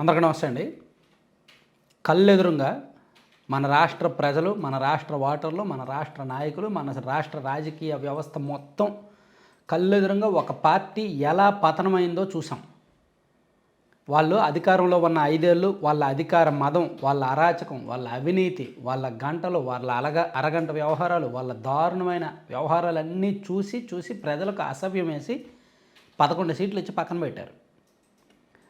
అందరికీ నమస్తే అండి. కళ్ళెదురుగా మన రాష్ట్ర ప్రజలు మన రాష్ట్ర ఓటర్లు మన రాష్ట్ర నాయకులు మన రాష్ట్ర రాజకీయ వ్యవస్థ మొత్తం కళ్ళెదురుగా ఒక పార్టీ ఎలా పతనమైందో చూసాం. వాళ్ళు అధికారంలో ఉన్న ఐదేళ్ళు వాళ్ళ అధికార మదం వాళ్ళ అరాచకం వాళ్ళ అవినీతి వాళ్ళ గంటలు వాళ్ళ అలగ అరగంట వ్యవహారాలు వాళ్ళ దారుణమైన వ్యవహారాలన్నీ చూసి చూసి ప్రజలకు అసభ్యం వేసి పదకొండు సీట్లు ఇచ్చి పక్కన పెట్టారు.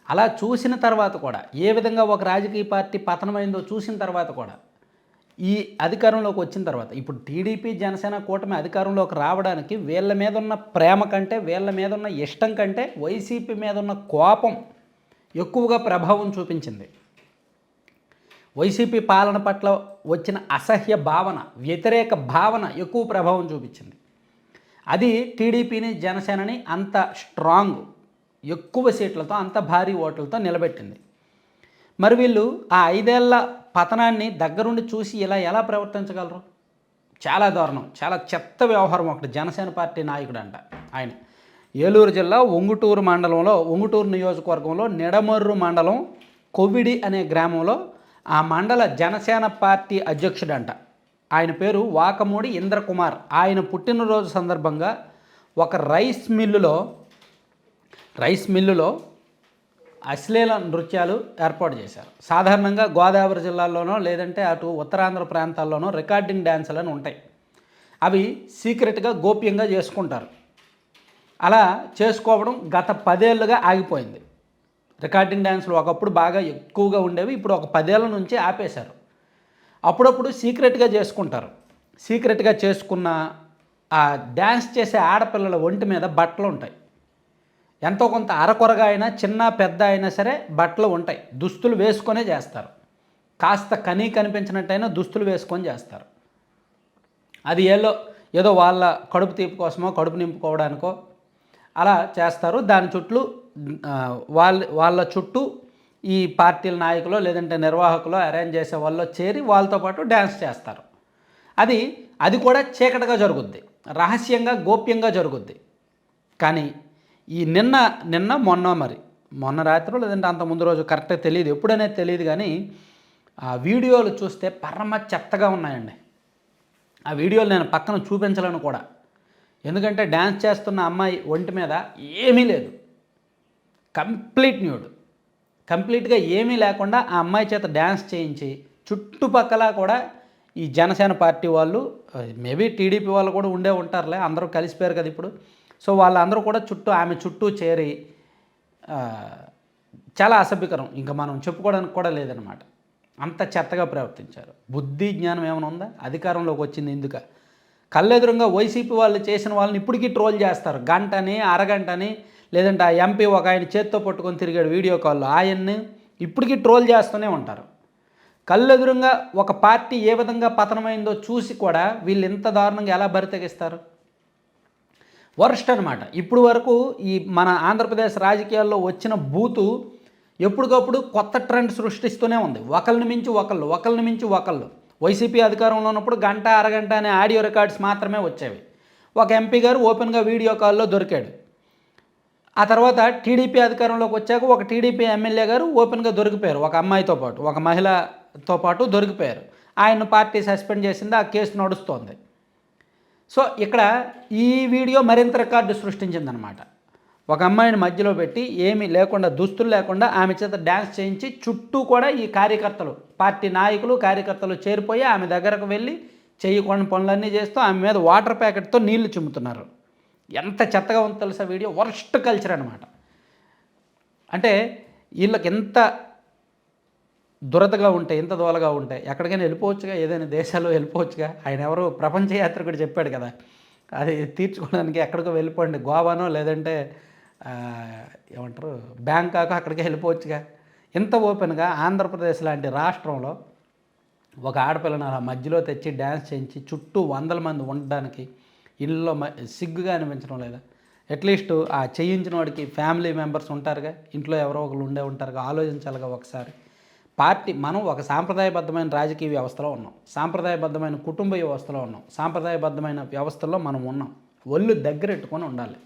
అలా చూసిన తర్వాత కూడా ఏ విధంగా ఒక రాజకీయ పార్టీ పతనమైందో చూసిన తర్వాత కూడా ఈ అధికారంలోకి వచ్చిన తర్వాత ఇప్పుడు టీడీపీ జనసేన కూటమి అధికారంలోకి రావడానికి వీళ్ళ మీద ఉన్న ప్రేమ కంటే వీళ్ళ మీద ఉన్న ఇష్టం కంటే వైసీపీ మీద ఉన్న కోపం ఎక్కువగా ప్రభావం చూపించింది. వైసీపీ పాలన పట్ల వచ్చిన అసహ్య భావన వ్యతిరేక భావన ఎక్కువ ప్రభావం చూపించింది. అది టీడీపీని జనసేనని అంత స్ట్రాంగ్ ఎక్కువ సీట్లతో అంత భారీ ఓట్లతో నిలబెట్టింది. మరి వీళ్ళు ఆ ఐదేళ్ళ పతనాన్ని దగ్గరుండి చూసి ఇలా ఎలా ప్రవర్తించగలరు? చాలా దారుణం. చాలా చెత్త వ్యవహారం ఒకటి. జనసేన పార్టీ నాయకుడు అంట ఆయన. ఏలూరు జిల్లా ఒంగుటూరు మండలంలో ఒంగుటూరు నియోజకవర్గంలో నిడమర్రు మండలం కొవిడి అనే గ్రామంలో ఆ మండల జనసేన పార్టీ అధ్యక్షుడంట. ఆయన పేరు వాకమూడి ఇంద్రకుమార్. ఆయన పుట్టినరోజు సందర్భంగా ఒక రైస్ మిల్లులో రైస్ మిల్లులో అశ్లీల నృత్యాలు ఏర్పాటు చేశారు. సాధారణంగా గోదావరి జిల్లాల్లోనో లేదంటే అటు ఉత్తరాంధ్ర ప్రాంతాల్లోనో రికార్డింగ్ డ్యాన్సులు అని ఉంటాయి. అవి సీక్రెట్గా గోప్యంగా చేసుకుంటారు. అలా చేసుకోవడం గత పదేళ్ళుగా ఆగిపోయింది. రికార్డింగ్ డ్యాన్సులు ఒకప్పుడు బాగా ఎక్కువగా ఉండేవి ఇప్పుడు ఒక పదేళ్ళ నుంచి ఆపేశారు. అప్పుడప్పుడు సీక్రెట్గా చేసుకుంటారు. సీక్రెట్గా చేసుకున్న ఆ డ్యాన్స్ చేసే ఆడపిల్లల ఒంటి మీద బట్టలు ఉంటాయి. ఎంతో కొంత అరకొరగా అయినా చిన్న పెద్ద అయినా సరే బట్టలు ఉంటాయి. దుస్తులు వేసుకొనే చేస్తారు. కాస్త కనీ కనిపించినట్టయినా దుస్తులు వేసుకొని చేస్తారు. అది ఏదో ఏదో వాళ్ళ కడుపు తీపి కోసమో కడుపు నింపుకోవడానికో అలా చేస్తారు. దాని చుట్టూ వాళ్ళ వాళ్ళ చుట్టూ ఈ పార్టీల నాయకులు లేదంటే నిర్వాహకులు అరేంజ్ చేసే వాళ్ళు చేరి వాళ్ళతో పాటు డ్యాన్స్ చేస్తారు. అది అది కూడా చీకటిగా జరుగుద్ది. రహస్యంగా గోప్యంగా జరుగుద్ది. కానీ ఈ నిన్న నిన్న మొన్న మరి. మొన్న రాత్రి లేదంటే అంత ముందు రోజు కరెక్ట్గా తెలియదు ఎప్పుడనేది తెలియదు కానీ ఆ వీడియోలు చూస్తే పరమ చెత్తగా ఉన్నాయండి. ఆ వీడియోలు నేను పక్కన చూపించలేను కూడా. ఎందుకంటే డ్యాన్స్ చేస్తున్న అమ్మాయి ఒంటి మీద ఏమీ లేదు. Complete nude. కంప్లీట్గా ఏమీ లేకుండా ఆ అమ్మాయి చేత డ్యాన్స్ చేయించి చుట్టుపక్కల కూడా ఈ జనసేన పార్టీ వాళ్ళు మేబీ టీడీపీ వాళ్ళు కూడా ఉండే ఉంటారులే అందరూ కలిసిపోయారు కదా ఇప్పుడు. సో వాళ్ళందరూ కూడా చుట్టూ ఆమె చుట్టూ చేరి చాలా అసభ్యకరం. ఇంకా మనం చెప్పుకోవడానికి కూడా లేదనమాట అంత చెత్తగా ప్రవర్తించారు. బుద్ధి జ్ఞానం ఏమైనా ఉందా? అధికారంలోకి వచ్చింది ఎందుక? కళ్ళెదురుగా వైసీపీ వాళ్ళు చేసిన వాళ్ళని ఇప్పటికీ ట్రోల్ చేస్తారు. గంటని అరగంటని లేదంటే ఆ ఎంపీ ఒక ఆయన చేత్తో పట్టుకొని తిరిగాడు వీడియో కాల్లో. ఆయన్ని ఇప్పటికీ ట్రోల్ చేస్తూనే ఉంటారు. కళ్ళెదురుగా ఒక పార్టీ ఏ విధంగా పతనమైందో చూసి కూడా వీళ్ళు ఇంత దారుణంగా ఎలా బరితెగిస్తారు? వరస్ట్ అనమాట ఇప్పుడు వరకు ఈ మన ఆంధ్రప్రదేశ్ రాజకీయాల్లో వచ్చిన బూతు ఎప్పటికప్పుడు కొత్త ట్రెండ్ సృష్టిస్తూనే ఉంది. ఒకరిని మించి ఒకళ్ళు ఒకరిని మించి ఒకళ్ళు. వైసీపీ అధికారంలో ఉన్నప్పుడు గంట అరగంట అనే ఆడియో రికార్డ్స్ మాత్రమే వచ్చేవి. ఒక ఎంపీ గారు ఓపెన్గా వీడియో కాల్లో దొరికాడు. ఆ తర్వాత టీడీపీ అధికారంలోకి వచ్చాక ఒక టీడీపీ ఎమ్మెల్యే గారు ఓపెన్గా దొరికిపోయారు. ఒక అమ్మాయితో పాటు ఒక మహిళతో పాటు దొరికిపోయారు. ఆయన పార్టీ సస్పెండ్ చేసింది ఆ కేసు నడుస్తోంది. సో ఇక్కడ ఈ వీడియో మరింత రికార్డు సృష్టించిందనమాట. ఒక అమ్మాయిని మధ్యలో పెట్టి ఏమీ లేకుండా దుస్తులు లేకుండా ఆమె చేత డ్యాన్స్ చేయించి చుట్టూ కూడా ఈ కార్యకర్తలు పార్టీ నాయకులు కార్యకర్తలు చేరిపోయి ఆమె దగ్గరకు వెళ్ళి చేయకుండా పనులన్నీ చేస్తూ ఆమె మీద వాటర్ ప్యాకెట్తో నీళ్ళు చిమ్ముతున్నారు. ఎంత చెత్తగా ఉందో తెలుసా వీడియో? వర్స్ట్ కల్చర్ అనమాట అంటే వీళ్ళకి ఎంత దురదగా ఉంటాయి ఇంత దోలగా ఉంటాయి ఎక్కడికైనా వెళ్ళిపోవచ్చుగా? ఏదైనా దేశాల్లో వెళ్ళిపోవచ్చుగా? ఆయన ఎవరు ప్రపంచ యాత్రికుడు చెప్పాడు కదా. అది తీర్చుకోవడానికి ఎక్కడికో వెళ్ళిపోండి. గోవానో లేదంటే ఏమంటారు బ్యాంకాక్ అక్కడికి వెళ్ళిపోవచ్చుగా? ఇంత ఓపెన్గా ఆంధ్రప్రదేశ్ లాంటి రాష్ట్రంలో ఒక ఆడపిల్లని అలా మధ్యలో తెచ్చి డ్యాన్స్ చేయించి చుట్టూ వందల మంది ఉండడానికి ఇళ్ళలో మ- సిగ్గుగా అనిపించడం లేదా? అట్లీస్ట్ ఆ చేయించిన వాడికి ఫ్యామిలీ మెంబర్స్ ఉంటారుగా? ఇంట్లో ఎవరో ఒకరు ఉండే ఉంటారుగా? ఆలోచించాలిగా ఒకసారి. పార్టీ మనం ఒక సాంప్రదాయబద్ధమైన రాజకీయ వ్యవస్థలో ఉన్నాం. సాంప్రదాయబద్ధమైన కుటుంబ వ్యవస్థలో ఉన్నాం. సాంప్రదాయబద్ధమైన వ్యవస్థలో మనం ఉన్నాం. ఒళ్ళు దగ్గరెట్టుకొని ఉండాలి.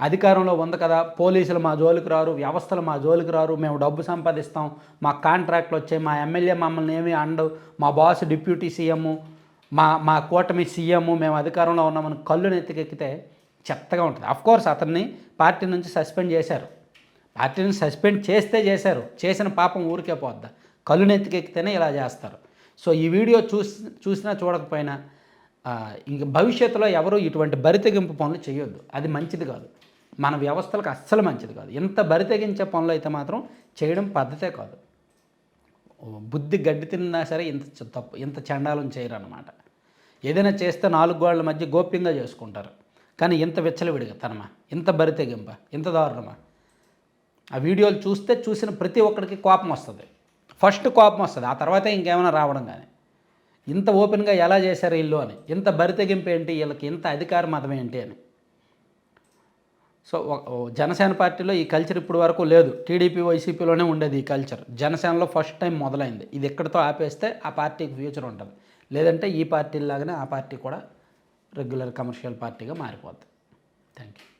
అధికారంలో ఉంది కదా పోలీసులు మా జోలికి రారు వ్యవస్థలు మా జోలికి రారు మేము డబ్బు సంపాదిస్తాం మా కాంట్రాక్ట్లు వచ్చాయి మా ఎమ్మెల్యే మమ్మల్ని ఏమీ అండవు మా బాస్ డిప్యూటీ సీఎం మా మా కూటమి సీఎం మేము అధికారంలో ఉన్నామని కళ్ళు నెత్తికెక్కితే చెత్తగా ఉంటుంది. కోర్స్ అతన్ని పార్టీ నుంచి సస్పెండ్ చేశారు. పార్టీని సస్పెండ్ చేస్తే చేశారు. చేసిన పాపం ఊరికే పోద్దా? కళ్ళు నెత్తికెక్కితేనే ఇలా చేస్తారు. సో ఈ వీడియో చూసి చూసినా చూడకపోయినా ఇంక భవిష్యత్తులో ఎవరు ఇటువంటి బరితెగింపు పనులు చేయొద్దు. అది మంచిది కాదు. మన వ్యవస్థలకు అస్సలు మంచిది కాదు. ఇంత బరితెగించే పనులు అయితే మాత్రం చేయడం పద్ధతే కాదు. బుద్ధి గడ్డి తిన్నా సరే ఇంత తప్పు ఇంత చండాలం చేయరు అనమాట ఏదైనా చేస్తే నాలుగు గోళ్ళ మధ్య గోప్యంగా చేసుకుంటారు. కానీ ఇంత విచ్చలవిడిగా తనమా ఇంత బరితెగింప ఇంత దారుణమా? ఆ వీడియోలు చూస్తే చూసిన ప్రతి ఒక్కడికి కోపం వస్తుంది. ఫస్ట్ కోపం వస్తుంది. ఆ తర్వాత ఇంకేమైనా రావడం కానీ. ఇంత ఓపెన్గా ఎలా చేశారు వీళ్ళు అని. ఇంత బరితెగింపు ఏంటి? వీళ్ళకి ఇంత అధికార మతం ఏంటి అని. సో జనసేన పార్టీలో ఈ కల్చర్ ఇప్పటి వరకు లేదు. టీడీపీ వైసీపీలోనే ఉండేది ఈ కల్చర్. జనసేనలో ఫస్ట్ టైం మొదలైంది. ఇది ఎక్కడితో ఆపేస్తే ఆ పార్టీకి ఫ్యూచర్ ఉంటుంది. లేదంటే ఈ పార్టీలాగానే ఆ పార్టీ కూడా రెగ్యులర్ కమర్షియల్ పార్టీగా మారిపోద్ది. Thank you